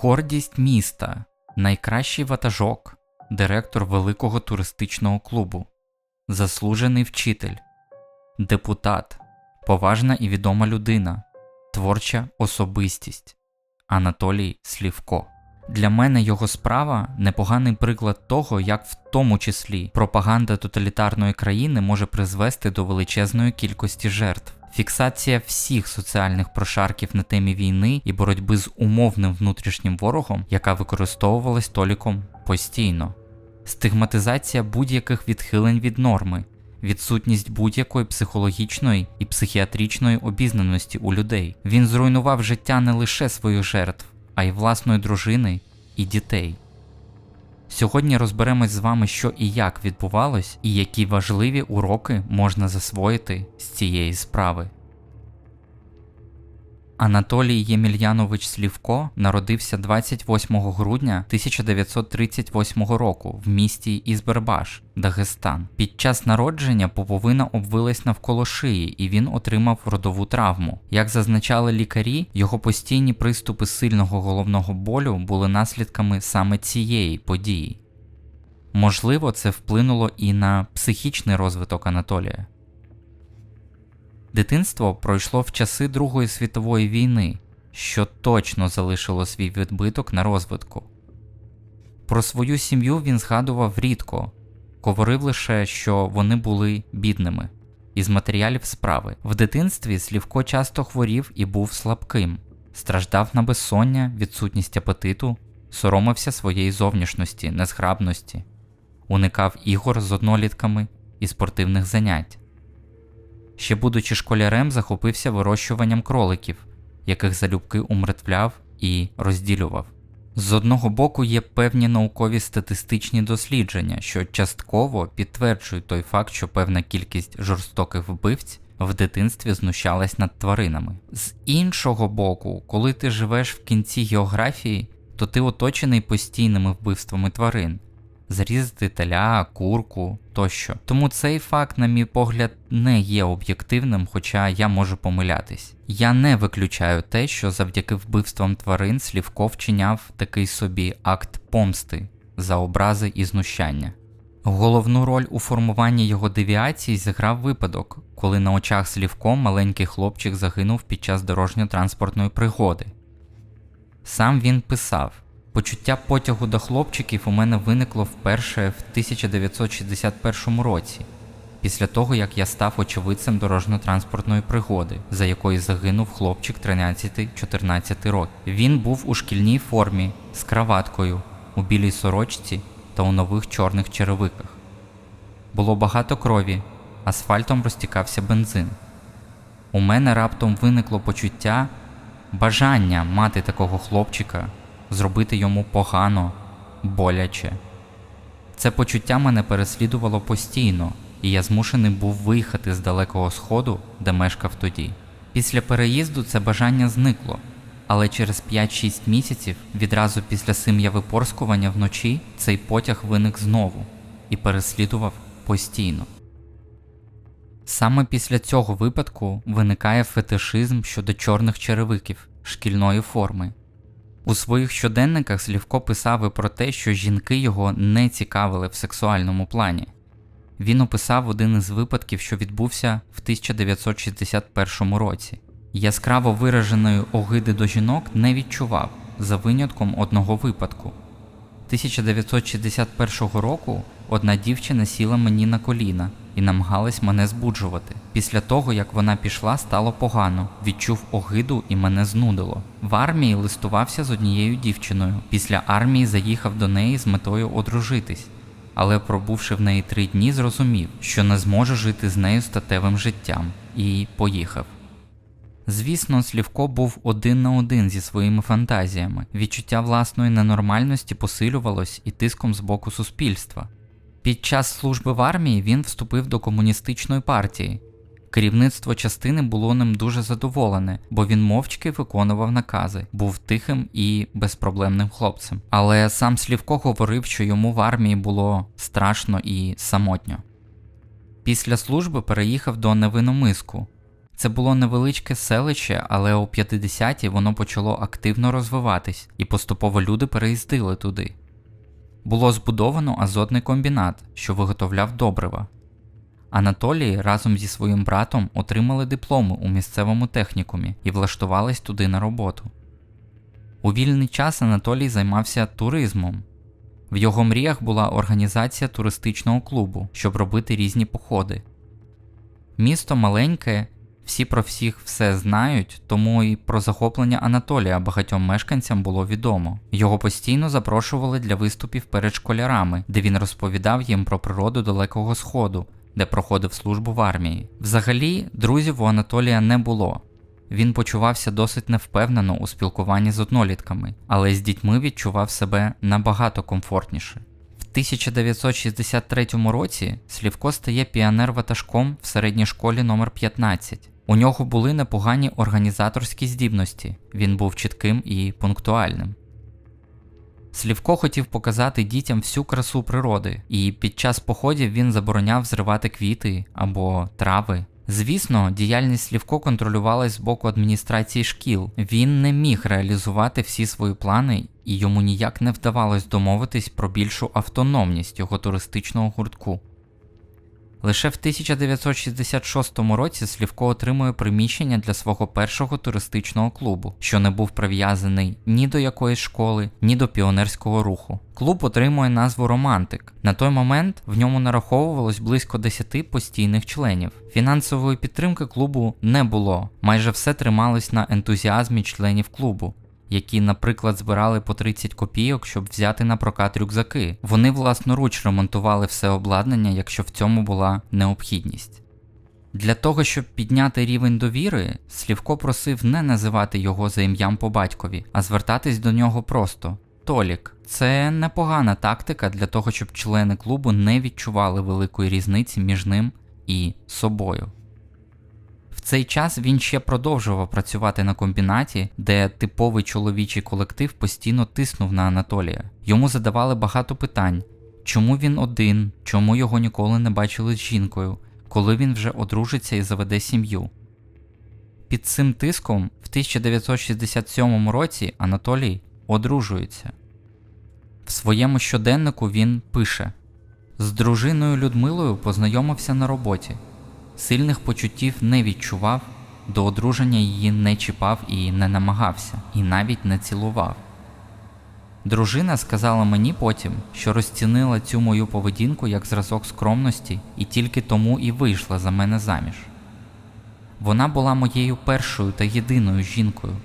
Гордість міста, найкращий ватажок, директор великого туристичного клубу, заслужений вчитель, депутат, поважна і відома людина, творча особистість. Анатолій Слівко. Для мене його справа непоганий приклад того, як в тому числі пропаганда тоталітарної країни може призвести до величезної кількості жертв. Фіксація всіх соціальних прошарків на темі війни і боротьби з умовним внутрішнім ворогом, яка використовувалась Толіком постійно, стигматизація будь-яких відхилень від норми, відсутність будь-якої психологічної і психіатричної обізнаності у людей. Він зруйнував життя не лише своїх жертв, а й власної дружини і дітей. Сьогодні розберемось з вами, що і як відбувалось, і які важливі уроки можна засвоїти з цієї справи. Анатолій Ємельянович Слівко народився 28 грудня 1938 року в місті Ізбербаш, Дагестан. Під час народження поповина обвилась навколо шиї, і він отримав родову травму. Як зазначали лікарі, його постійні приступи сильного головного болю були наслідками саме цієї події. Можливо, це вплинуло і на психічний розвиток Анатолія. Дитинство пройшло в часи Другої світової війни, що точно залишило свій відбиток на розвитку. Про свою сім'ю він згадував рідко, говорив лише, що вони були бідними. Із матеріалів справи в дитинстві Слівко часто хворів і був слабким, страждав на безсоння, відсутність апетиту, соромився своєї зовнішності, незграбності, уникав ігор з однолітками і спортивних занять. Ще будучи школярем, захопився вирощуванням кроликів, яких залюбки умертвляв і розділював. З одного боку є певні наукові статистичні дослідження, що частково підтверджують той факт, що певна кількість жорстоких вбивць в дитинстві знущалась над тваринами. З іншого боку, коли ти живеш в кінці географії, то ти оточений постійними вбивствами тварин зарізати теля, курку тощо. Тому цей факт, на мій погляд, не є об'єктивним, хоча я можу помилятись. Я не виключаю те, що завдяки вбивствам тварин Слівко вчиняв такий собі акт помсти за образи і знущання. Головну роль у формуванні його девіації зіграв випадок, коли на очах Слівко маленький хлопчик загинув під час дорожньо-транспортної пригоди. Сам він писав. Почуття потягу до хлопчиків у мене виникло вперше в 1961 році, після того як я став очевидцем дорожньо-транспортної пригоди, за якою загинув хлопчик 13-14 років. Він був у шкільній формі з краваткою, у білій сорочці та у нових чорних черевиках. Було багато крові, асфальтом розтікався бензин. У мене раптом виникло почуття бажання мати такого хлопчика зробити йому погано, боляче. Це почуття мене переслідувало постійно, і я змушений був виїхати з далекого сходу, де мешкав тоді. Після переїзду це бажання зникло, але через 5-6 місяців, відразу після сим'я випорскування вночі, цей потяг виник знову і переслідував постійно. Саме після цього випадку виникає фетишизм щодо чорних черевиків шкільної форми, у своїх щоденниках Слівко писав і про те, що жінки його не цікавили в сексуальному плані. Він описав один із випадків, що відбувся в 1961 році. Яскраво вираженої огиди до жінок не відчував за винятком одного випадку. 1961 року одна дівчина сіла мені на коліна і намагалась мене збуджувати. Після того, як вона пішла, стало погано, відчув огиду і мене знудило. В армії листувався з однією дівчиною. Після армії заїхав до неї з метою одружитись, але, пробувши в неї три дні, зрозумів, що не зможе жити з нею статевим життям, і поїхав. Звісно, Слівко був один на один зі своїми фантазіями. Відчуття власної ненормальності посилювалось і тиском з боку суспільства. Під час служби в армії він вступив до комуністичної партії. Керівництво частини було ним дуже задоволене, бо він мовчки виконував накази, був тихим і безпроблемним хлопцем. Але сам Слівко говорив, що йому в армії було страшно і самотньо. Після служби переїхав до Невиномиску. Це було невеличке селище, але у 50-ті воно почало активно розвиватись, і поступово люди переїздили туди. Було збудовано азотний комбінат, що виготовляв добрива. Анатолій разом зі своїм братом отримали дипломи у місцевому технікумі і влаштувались туди на роботу. У вільний час Анатолій займався туризмом. В його мріях була організація туристичного клубу, щоб робити різні походи. Місто маленьке, всі про всіх все знають, тому і про захоплення Анатолія багатьом мешканцям було відомо. Його постійно запрошували для виступів перед школярами, де він розповідав їм про природу Далекого Сходу, де проходив службу в армії. Взагалі, друзів у Анатолія не було. Він почувався досить невпевнено у спілкуванні з однолітками, але з дітьми відчував себе набагато комфортніше. В 1963 році Слівко стає піонер-ватажком в середній школі номер 15 У нього були непогані організаторські здібності, він був чітким і пунктуальним. Слівко хотів показати дітям всю красу природи, і під час походів він забороняв зривати квіти або трави. Звісно, діяльність Слівко контролювалась з боку адміністрації шкіл. Він не міг реалізувати всі свої плани, і йому ніяк не вдавалось домовитись про більшу автономність його туристичного гуртку. Лише в 1966 році Слівко отримує приміщення для свого першого туристичного клубу, що не був прив'язаний ні до якоїсь школи, ні до піонерського руху. Клуб отримує назву Романтик. На той момент в ньому нараховувалось близько 10 постійних членів. Фінансової підтримки клубу не було, майже все трималось на ентузіазмі членів клубу які, наприклад, збирали по 30 копійок, щоб взяти на прокат рюкзаки. Вони власноруч ремонтували все обладнання, якщо в цьому була необхідність. Для того, щоб підняти рівень довіри, Слівко просив не називати його за ім'ям по батькові, а звертатись до нього просто Толік. Це непогана тактика для того, щоб члени клубу не відчували великої різниці між ним і собою цей час він ще продовжував працювати на комбінаті, де типовий чоловічий колектив постійно тиснув на Анатолія. Йому задавали багато питань, чому він один, чому його ніколи не бачили з жінкою, коли він вже одружиться і заведе сім'ю. Під цим тиском в 1967 році Анатолій одружується. В своєму щоденнику він пише: з дружиною Людмилою познайомився на роботі. Сильних почуттів не відчував, до одруження її не чіпав і не намагався, і навіть не цілував. Дружина сказала мені потім, що розцінила цю мою поведінку як зразок скромності і тільки тому і вийшла за мене заміж. Вона була моєю першою та єдиною жінкою,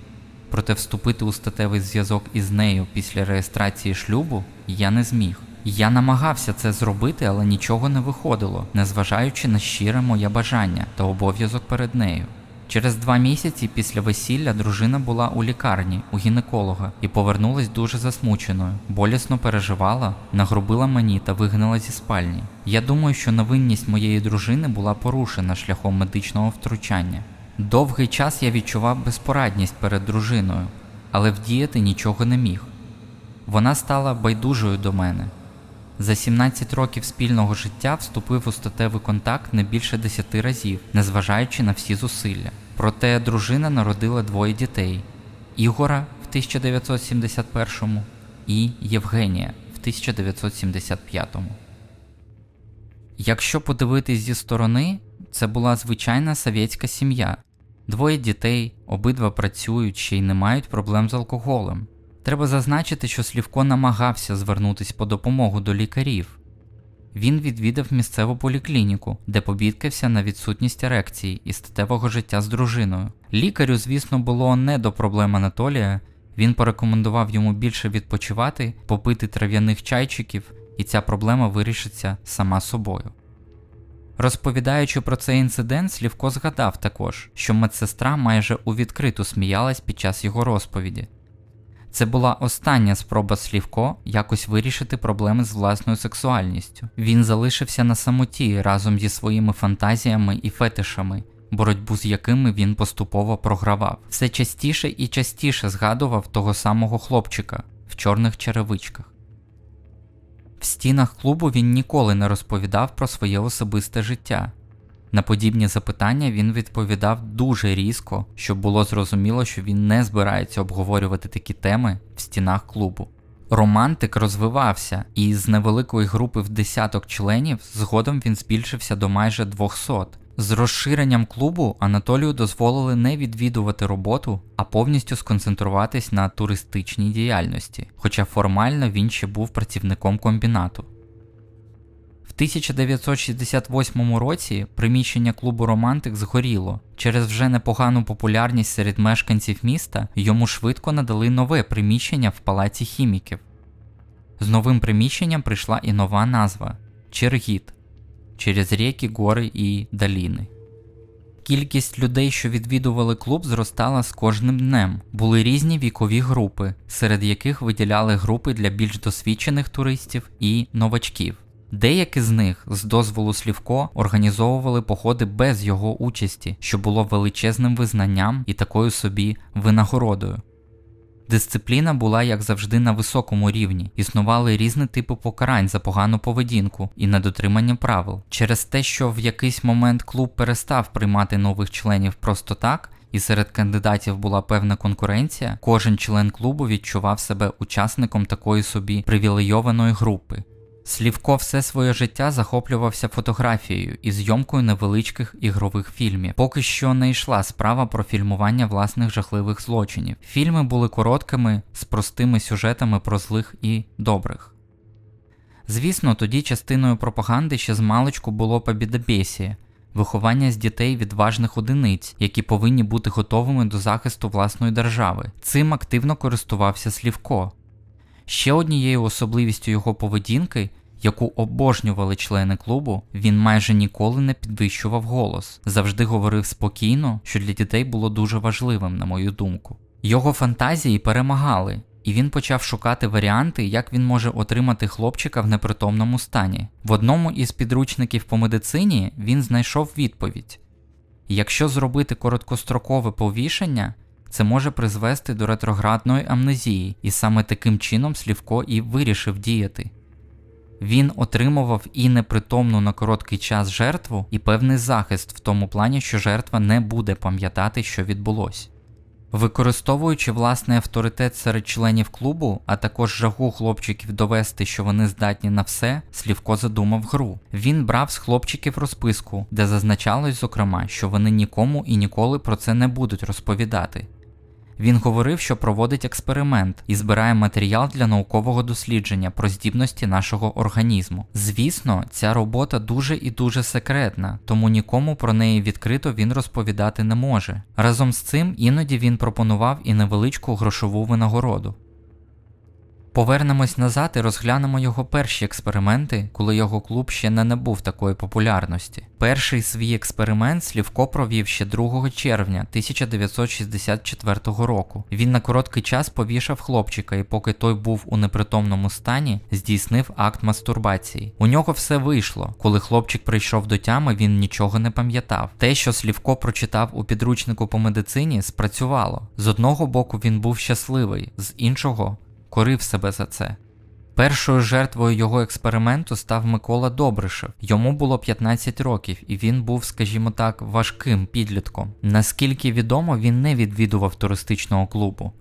проте вступити у статевий зв'язок із нею після реєстрації шлюбу я не зміг. Я намагався це зробити, але нічого не виходило, незважаючи на щире моє бажання та обов'язок перед нею. Через два місяці після весілля дружина була у лікарні у гінеколога і повернулась дуже засмученою, болісно переживала, нагрубила мені та вигнала зі спальні. Я думаю, що невинність моєї дружини була порушена шляхом медичного втручання. Довгий час я відчував безпорадність перед дружиною, але вдіяти нічого не міг. Вона стала байдужою до мене. За 17 років спільного життя вступив у статевий контакт не більше 10 разів, незважаючи на всі зусилля. Проте дружина народила двоє дітей: Ігора в 1971 і Євгенія в 1975. Якщо подивитись зі сторони, це була звичайна совєтська сім'я. Двоє дітей, обидва працюють ще й не мають проблем з алкоголем. Треба зазначити, що Слівко намагався звернутися по допомогу до лікарів. Він відвідав місцеву поліклініку, де побідкався на відсутність ерекції і статевого життя з дружиною. Лікарю, звісно, було не до проблем Анатолія, він порекомендував йому більше відпочивати, попити трав'яних чайчиків, і ця проблема вирішиться сама собою. Розповідаючи про цей інцидент, Слівко згадав також, що медсестра майже у відкриту сміялась під час його розповіді. Це була остання спроба Слівко якось вирішити проблеми з власною сексуальністю. Він залишився на самоті разом зі своїми фантазіями і фетишами, боротьбу з якими він поступово програвав. Все частіше і частіше згадував того самого хлопчика в чорних черевичках. В стінах клубу він ніколи не розповідав про своє особисте життя. На подібні запитання він відповідав дуже різко, щоб було зрозуміло, що він не збирається обговорювати такі теми в стінах клубу. Романтик розвивався, і з невеликої групи в десяток членів згодом він збільшився до майже 200. З розширенням клубу Анатолію дозволили не відвідувати роботу, а повністю сконцентруватись на туристичній діяльності, хоча формально він ще був працівником комбінату. В 1968 році приміщення клубу Романтик згоріло. Через вже непогану популярність серед мешканців міста йому швидко надали нове приміщення в палаці хіміків. З новим приміщенням прийшла і нова назва Чергіт через ріки, гори і доліни. Кількість людей, що відвідували клуб, зростала з кожним днем. Були різні вікові групи, серед яких виділяли групи для більш досвідчених туристів і новачків. Деякі з них з дозволу Слівко організовували походи без його участі, що було величезним визнанням і такою собі винагородою. Дисципліна була, як завжди, на високому рівні, існували різні типи покарань за погану поведінку і недотримання правил. Через те, що в якийсь момент клуб перестав приймати нових членів просто так, і серед кандидатів була певна конкуренція, кожен член клубу відчував себе учасником такої собі привілейованої групи. Слівко все своє життя захоплювався фотографією і зйомкою невеличких ігрових фільмів. Поки що не йшла справа про фільмування власних жахливих злочинів. Фільми були короткими, з простими сюжетами про злих і добрих. Звісно, тоді частиною пропаганди ще з маличку було побідобєсія, виховання з дітей відважних одиниць, які повинні бути готовими до захисту власної держави. Цим активно користувався Слівко. Ще однією особливістю його поведінки, яку обожнювали члени клубу, він майже ніколи не підвищував голос, завжди говорив спокійно, що для дітей було дуже важливим, на мою думку. Його фантазії перемагали, і він почав шукати варіанти, як він може отримати хлопчика в непритомному стані. В одному із підручників по медицині він знайшов відповідь: якщо зробити короткострокове повішення, це може призвести до ретроградної амнезії, і саме таким чином Слівко і вирішив діяти. Він отримував і непритомну на короткий час жертву, і певний захист в тому плані, що жертва не буде пам'ятати, що відбулося. Використовуючи власний авторитет серед членів клубу, а також жагу хлопчиків довести, що вони здатні на все, Слівко задумав гру. Він брав з хлопчиків розписку, де зазначалось, зокрема, що вони нікому і ніколи про це не будуть розповідати. Він говорив, що проводить експеримент і збирає матеріал для наукового дослідження про здібності нашого організму. Звісно, ця робота дуже і дуже секретна, тому нікому про неї відкрито він розповідати не може. Разом з цим іноді він пропонував і невеличку грошову винагороду. Повернемось назад і розглянемо його перші експерименти, коли його клуб ще не набув такої популярності. Перший свій експеримент Слівко провів ще 2 червня 1964 року. Він на короткий час повішав хлопчика, і поки той був у непритомному стані, здійснив акт мастурбації. У нього все вийшло. Коли хлопчик прийшов до тями, він нічого не пам'ятав. Те, що Слівко прочитав у підручнику по медицині, спрацювало. З одного боку він був щасливий, з іншого корив себе за це. Першою жертвою його експерименту став Микола Добришев. Йому було 15 років, і він був, скажімо так, важким підлітком. Наскільки відомо, він не відвідував туристичного клубу.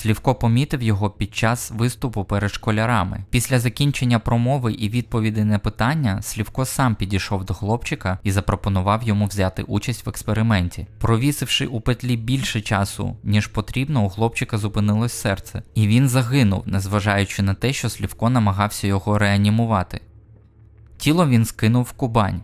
Слівко помітив його під час виступу перед школярами. Після закінчення промови і відповіді на питання Слівко сам підійшов до хлопчика і запропонував йому взяти участь в експерименті. Провісивши у петлі більше часу, ніж потрібно, у хлопчика зупинилось серце, і він загинув, незважаючи на те, що Слівко намагався його реанімувати. Тіло він скинув в Кубань.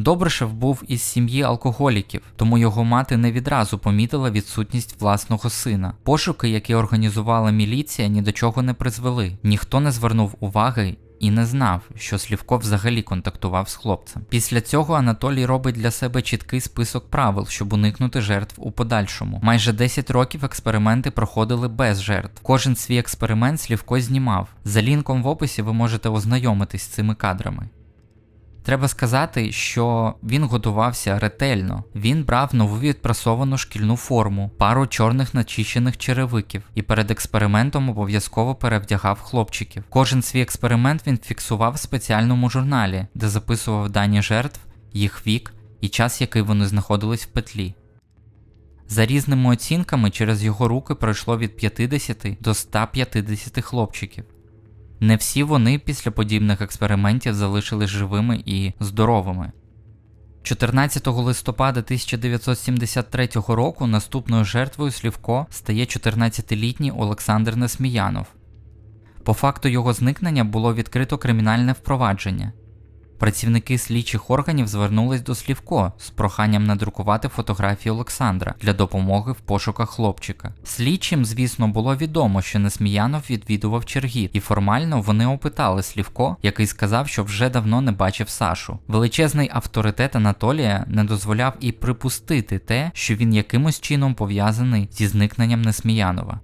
Добришев був із сім'ї алкоголіків, тому його мати не відразу помітила відсутність власного сина. Пошуки, які організувала міліція, ні до чого не призвели. Ніхто не звернув уваги і не знав, що Слівко взагалі контактував з хлопцем. Після цього Анатолій робить для себе чіткий список правил, щоб уникнути жертв у подальшому. Майже 10 років експерименти проходили без жертв. Кожен свій експеримент Слівко знімав. За лінком в описі ви можете ознайомитись з цими кадрами. Треба сказати, що він готувався ретельно. Він брав нову відпрасовану шкільну форму, пару чорних начищених черевиків і перед експериментом обов'язково перевдягав хлопчиків. Кожен свій експеримент він фіксував в спеціальному журналі, де записував дані жертв, їх вік і час, який вони знаходились в петлі. За різними оцінками, через його руки пройшло від 50 до 150 хлопчиків. Не всі вони після подібних експериментів залишились живими і здоровими. 14 листопада 1973 року наступною жертвою Слівко стає 14-літній Олександр Несміянов. По факту його зникнення було відкрито кримінальне впровадження. Працівники слідчих органів звернулись до Слівко з проханням надрукувати фотографії Олександра для допомоги в пошуках хлопчика. Слідчим, звісно, було відомо, що Несміянов відвідував Чергіт, і формально вони опитали Слівко, який сказав, що вже давно не бачив Сашу. Величезний авторитет Анатолія не дозволяв і припустити те, що він якимось чином пов'язаний зі зникненням Несміянова.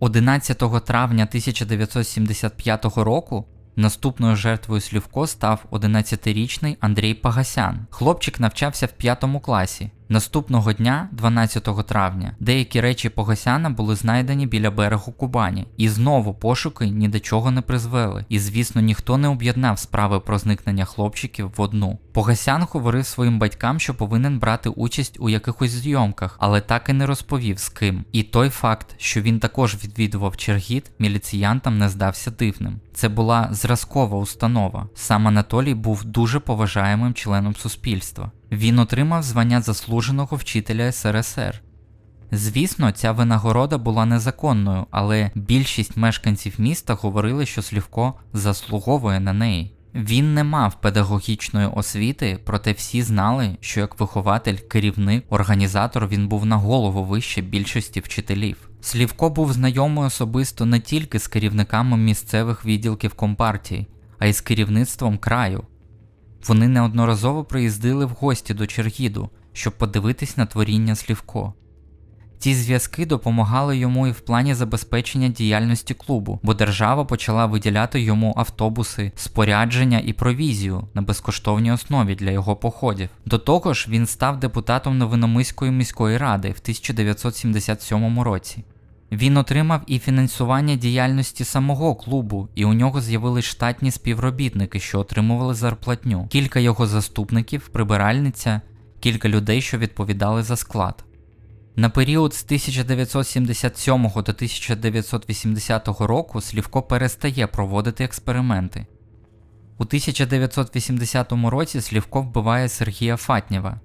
11 травня 1975 року Наступною жертвою Слівко став 11-річний Андрій Пагасян. Хлопчик навчався в 5 класі. Наступного дня, 12 травня, деякі речі Погасяна були знайдені біля берегу Кубані, і знову пошуки ні до чого не призвели. І, звісно, ніхто не об'єднав справи про зникнення хлопчиків в одну. Погасян говорив своїм батькам, що повинен брати участь у якихось зйомках, але так і не розповів з ким. І той факт, що він також відвідував Чергіт, міліціянтам не здався дивним. Це була зразкова установа. Сам Анатолій був дуже поважаємим членом суспільства. Він отримав звання заслуженого вчителя СРСР. Звісно, ця винагорода була незаконною, але більшість мешканців міста говорили, що Слівко заслуговує на неї. Він не мав педагогічної освіти, проте всі знали, що як вихователь, керівник, організатор він був на голову вище більшості вчителів. Слівко був знайомий особисто не тільки з керівниками місцевих відділків компартії, а й з керівництвом краю. Вони неодноразово приїздили в гості до Чергіду, щоб подивитись на творіння Слівко. Ці зв'язки допомагали йому і в плані забезпечення діяльності клубу, бо держава почала виділяти йому автобуси, спорядження і провізію на безкоштовній основі для його походів. До того ж, він став депутатом Новиномиської міської ради в 1977 році. Він отримав і фінансування діяльності самого клубу, і у нього з'явились штатні співробітники, що отримували зарплатню, кілька його заступників, прибиральниця, кілька людей, що відповідали за склад. На період з 1977 до 1980 року Слівко перестає проводити експерименти. У 1980 році Слівко вбиває Сергія Фатнєва,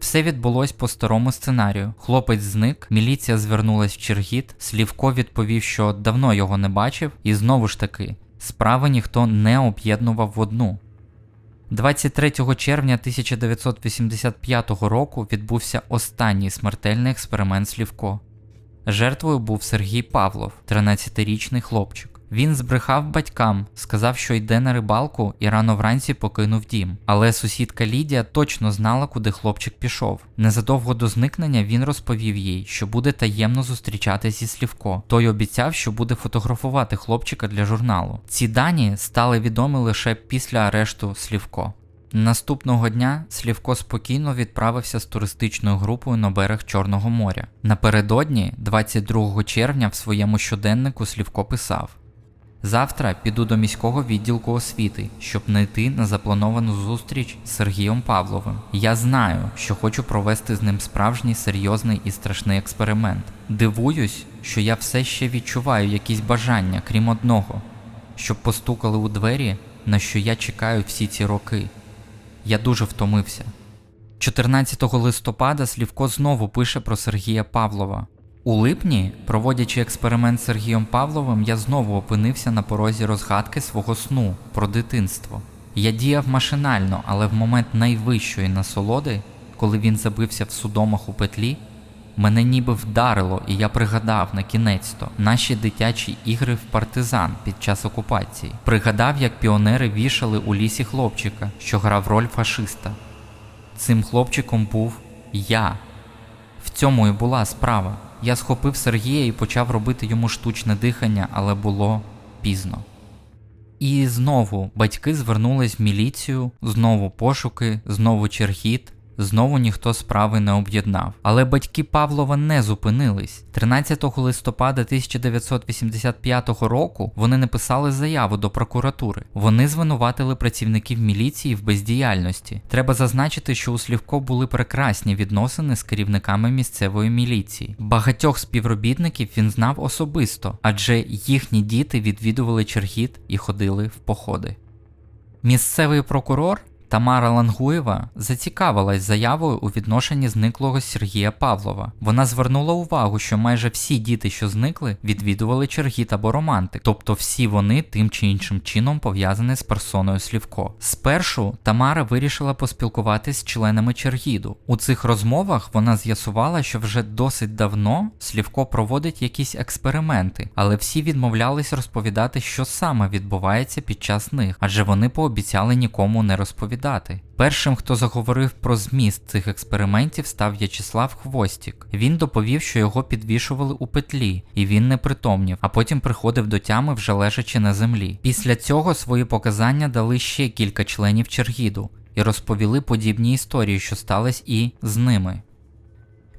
все відбулось по старому сценарію. Хлопець зник, міліція звернулась в Чергіт, Слівко відповів, що давно його не бачив, і знову ж таки, справи ніхто не об'єднував в одну. 23 червня 1985 року відбувся останній смертельний експеримент Слівко. Жертвою був Сергій Павлов, 13-річний хлопчик. Він збрехав батькам, сказав, що йде на рибалку і рано вранці покинув дім. Але сусідка Лідія точно знала, куди хлопчик пішов. Незадовго до зникнення він розповів їй, що буде таємно зустрічатися зі Слівко. Той обіцяв, що буде фотографувати хлопчика для журналу. Ці дані стали відомі лише після арешту Слівко. Наступного дня Слівко спокійно відправився з туристичною групою на берег Чорного моря. Напередодні, 22 червня, в своєму щоденнику Слівко писав: Завтра піду до міського відділку освіти, щоб не йти на заплановану зустріч з Сергієм Павловим. Я знаю, що хочу провести з ним справжній серйозний і страшний експеримент. Дивуюсь, що я все ще відчуваю якісь бажання, крім одного, щоб постукали у двері, на що я чекаю всі ці роки. Я дуже втомився. 14 листопада Слівко знову пише про Сергія Павлова. У липні, проводячи експеримент з Сергієм Павловим, я знову опинився на порозі розгадки свого сну про дитинство. Я діяв машинально, але в момент найвищої насолоди, коли він забився в судомах у петлі, мене ніби вдарило, і я пригадав на кінець то наші дитячі ігри в партизан під час окупації. Пригадав, як піонери вішали у лісі хлопчика, що грав роль фашиста. Цим хлопчиком був я. В цьому і була справа. Я схопив Сергія і почав робити йому штучне дихання, але було пізно. І знову батьки звернулись в міліцію, знову пошуки, знову черхіт, Знову ніхто справи не об'єднав. Але батьки Павлова не зупинились. 13 листопада 1985 року вони написали заяву до прокуратури. Вони звинуватили працівників міліції в бездіяльності. Треба зазначити, що у Слівко були прекрасні відносини з керівниками місцевої міліції. Багатьох співробітників він знав особисто, адже їхні діти відвідували Чергіт і ходили в походи. Місцевий прокурор Тамара Лангуєва зацікавилась заявою у відношенні зниклого Сергія Павлова. Вона звернула увагу, що майже всі діти, що зникли, відвідували Чергіт або романтик, тобто всі вони тим чи іншим чином пов'язані з персоною Слівко. Спершу Тамара вирішила поспілкуватись з членами Чергіду. У цих розмовах вона з'ясувала, що вже досить давно Слівко проводить якісь експерименти, але всі відмовлялись розповідати, що саме відбувається під час них, адже вони пообіцяли нікому не розповідати. Першим, хто заговорив про зміст цих експериментів, став В'ячеслав Хвостік. Він доповів, що його підвішували у петлі, і він не притомнів, а потім приходив до тями, вже лежачи на землі. Після цього свої показання дали ще кілька членів Чергіду і розповіли подібні історії, що стались і з ними.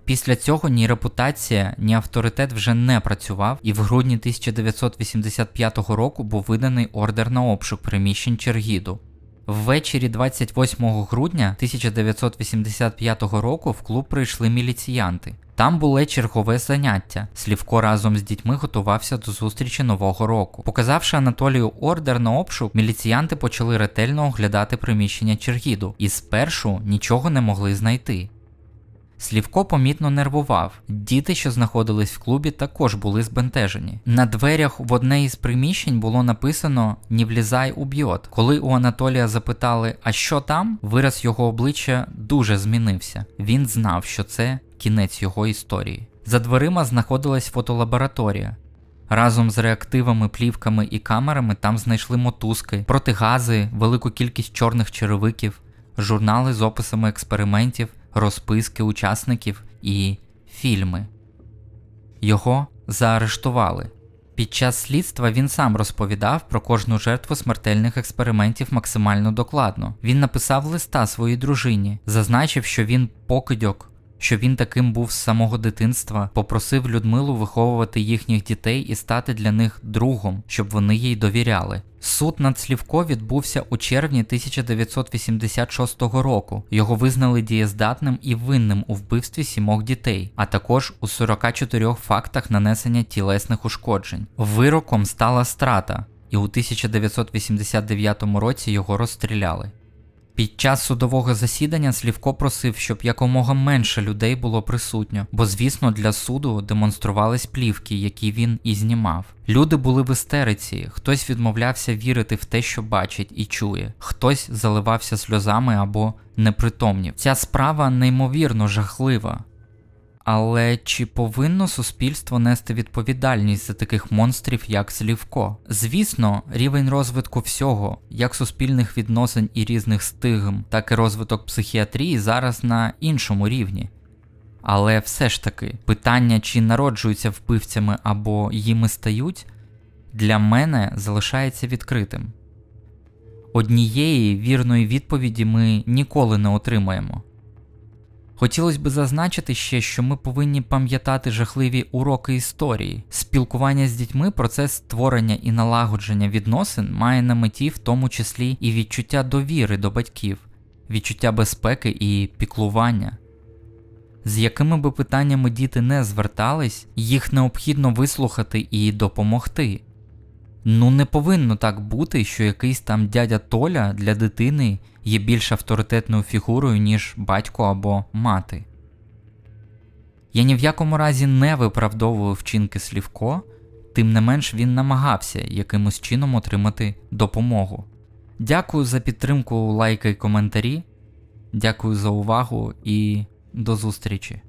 Після цього ні репутація, ні авторитет вже не працював, і в грудні 1985 року був виданий ордер на обшук приміщень Чергіду. Ввечері 28 грудня 1985 року в клуб прийшли міліціянти. Там було чергове заняття. Слівко разом з дітьми готувався до зустрічі нового року. Показавши Анатолію ордер на обшук, міліціянти почали ретельно оглядати приміщення Чергіду і спершу нічого не могли знайти. Слівко помітно нервував. Діти, що знаходились в клубі, також були збентежені. На дверях в одне із приміщень було написано «Не влізай уб'єт». Коли у Анатолія запитали, а що там, вираз його обличчя дуже змінився. Він знав, що це кінець його історії. За дверима знаходилась фотолабораторія. Разом з реактивами, плівками і камерами там знайшли мотузки, протигази, велику кількість чорних черевиків, журнали з описами експериментів, розписки учасників і фільми. Його заарештували. Під час слідства він сам розповідав про кожну жертву смертельних експериментів максимально докладно. Він написав листа своїй дружині, зазначив, що він покидьок, що він таким був з самого дитинства, попросив Людмилу виховувати їхніх дітей і стати для них другом, щоб вони їй довіряли. Суд над Слівко відбувся у червні 1986 року. Його визнали дієздатним і винним у вбивстві сімох дітей, а також у 44 фактах нанесення тілесних ушкоджень. Вироком стала страта, і у 1989 році його розстріляли. Під час судового засідання Слівко просив, щоб якомога менше людей було присутньо, бо, звісно, для суду демонструвались плівки, які він і знімав. Люди були в істериці, хтось відмовлявся вірити в те, що бачить і чує, хтось заливався сльозами або непритомнів. Ця справа неймовірно жахлива. Але чи повинно суспільство нести відповідальність за таких монстрів, як Слівко? Звісно, рівень розвитку всього, як суспільних відносин і різних стигм, так і розвиток психіатрії зараз на іншому рівні. Але все ж таки, питання, чи народжуються вбивцями або їми стають, для мене залишається відкритим. Однієї вірної відповіді ми ніколи не отримаємо. Хотілося б зазначити ще, що ми повинні пам'ятати жахливі уроки історії. Спілкування з дітьми, процес створення і налагодження відносин має на меті в тому числі і відчуття довіри до батьків, відчуття безпеки і піклування. З якими би питаннями діти не звертались, їх необхідно вислухати і допомогти. Ну не повинно так бути, що якийсь там дядя Толя для дитини є більш авторитетною фігурою, ніж батько або мати. Я ні в якому разі не виправдовую вчинки Слівко, тим не менш він намагався якимось чином отримати допомогу. Дякую за підтримку, лайки і коментарі. Дякую за увагу і до зустрічі!